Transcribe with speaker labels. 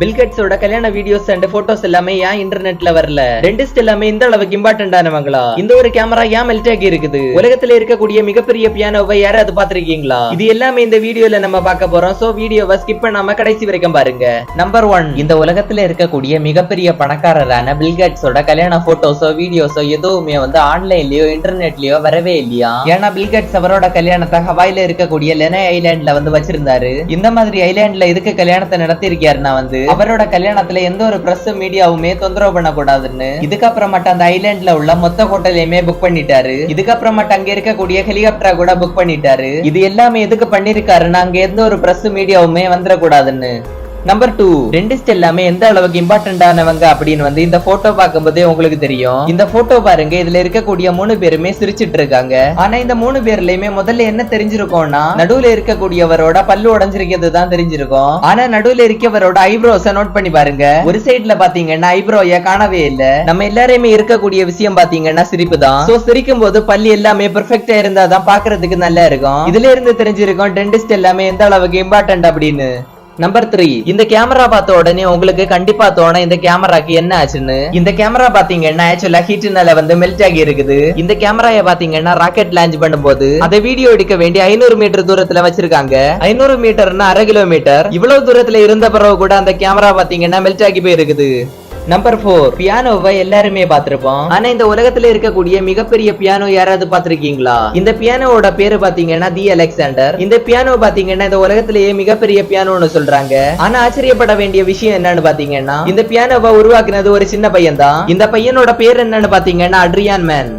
Speaker 1: பில்கெட்ஸோட கல்யாண videos and photos எல்லாமே ஏன் இன்டர்நெட்ல வரல? டென்டிஸ்ட் எல்லாமே இந்த அளவுக்கு இம்பார்ட்டன்ட் ஆனவங்களா இந்த ஒரு கேமரா ஏன் மெல்ட் ஆகி இருக்குது? உலகத்துல இருக்கக்கூடிய மிகப்பெரிய பியானோவை யாராவது பாத்திருக்கீங்களா இது எல்லாமே இந்த வீடியோல நம்ம பார்க்க போறோம். சோ வீடியோவை ஸ்கிப் பண்ணாம கடைசி வரைக்கும் பாருங்க. நம்பர் ஒன் இந்த உலகத்துல இருக்கக்கூடிய மிகப்பெரிய பணக்காரரான பில்கேட்ஸோட கல்யாண போட்டோஸோ வீடியோஸோ எதுவுமே வந்து ஆன்லைன்லயோ இன்டர்நெட்லயோ வரவே இல்லையா? ஏன்னா பில்கேட்ஸ் அவரோட கல்யாணத்தை ஹவாயில இருக்கக்கூடிய லெனை ஐலாண்ட்ல வந்து வச்சிருந்தாரு. இந்த மாதிரி ஐலாண்ட்ல இதுக்கு கல்யாணத்தை நடத்தி இருக்காருன்னா வந்து அவரோட கல்யாணத்துல எந்த ஒரு பிரஸ் மீடியாவுமே தொந்தரவு பண்ணக்கூடாதுன்னு. இதுக்கப்புறமாட்ட அந்த ஐலாண்ட்ல உள்ள மொத்த ஹோட்டலையுமே புக் பண்ணிட்டாரு. இதுக்கப்புறமாட்ட அங்க இருக்கக்கூடிய ஹெலிகாப்டரா கூட புக் பண்ணிட்டாரு. இது எல்லாமே எதுக்கு பண்ணிருக்காருன்னா அங்க எந்த ஒரு பிரஸ் மீடியாவுமே வந்துடக்கூடாதுன்னு. நம்பர் டூ டென்டிஸ்ட் எல்லாமே எந்த அளவுக்கு இம்பார்ட்டன்ட் ஆனவங்க அப்படின்னு வந்து இந்த போட்டோ பார்க்கும்போதே உங்களுக்கு தெரியும். இந்த போட்டோ பாருங்க இதுல இருக்கக்கூடிய மூணு பேருமே சிரிச்சிட்டு இருக்காங்க. ஆனா இந்த மூணு பேர்லயுமே முதல்ல என்ன தெரிஞ்சிருக்கோம்னா நடுவுல இருக்கக்கூடியவரோட பல்லு உடஞ்சிருக்கிறது தான் தெரிஞ்சிருக்கும். ஆனா நடுவுல இருக்கவரோட ஐப்ரோஸ நோட் பண்ணி பாருங்க. ஒரு சைடுல பாத்தீங்கன்னா ஐப்ரோய காணவே இல்ல. நம்ம எல்லாருமே இருக்கக்கூடிய விஷயம் பாத்தீங்கன்னா சிரிப்பு தான் சோ சிரிக்கும் போது பல்லு எல்லாமே பெர்ஃபெக்டா இருந்தா தான் பாக்குறதுக்கு நல்லா இருக்கும். இதுல இருந்து தெரிஞ்சிருக்கும் டென்டிஸ்ட் எல்லாமே எந்த அளவுக்கு இம்பார்ட்டன்ட் அப்படின்னு. நம்பர் த்ரீ இந்த கேமரா பார்த்த உடனே உங்களுக்கு கண்டிப்பா தோணும் இந்த கேமராக்கு என்ன ஆச்சுன்னு. இந்த கேமரா பாத்தீங்கன்னா ஆக்சுவலா ஹீட்னால வந்து மெல்ட் ஆகி இருக்குது. இந்த கேமராய பாத்தீங்கன்னா ராக்கெட் லான்ச் பண்ணும்போது அதை வீடியோ எடுக்க வேண்டிய ஐநூறு மீட்டர் தூரத்துல வச்சிருக்காங்க. ஐநூறு மீட்டர்னா அரை கிலோமீட்டர் இவ்வளவு தூரத்துல இருந்த பிறகு கூட அந்த கேமரா பாத்தீங்கன்னா மெல்ட் ஆகி போயிருக்குது. நம்பர் ஃபோர் பியானோவை எல்லாருமே பார்த்திருப்போம். ஆனா இந்த உலகத்துல இருக்கக்கூடிய மிகப்பெரிய பியானோ யாராவது பார்த்திருக்கீங்களா? இந்த பியானோவோட பேரு பாத்தீங்கன்னா தி அலெக்சாண்டர். இந்த பியானோ பாத்தீங்கன்னா இந்த உலகத்திலேயே மிகப்பெரிய பியானோன்னு சொல்றாங்க. ஆனா ஆச்சரியப்பட வேண்டிய விஷயம் என்னன்னு பாத்தீங்கன்னா இந்த பியானோவை உருவாக்குனது ஒரு சின்ன பையன் தான் இந்த பையனோட பேர் என்னன்னு பாத்தீங்கன்னா அட்ரியான் மேன்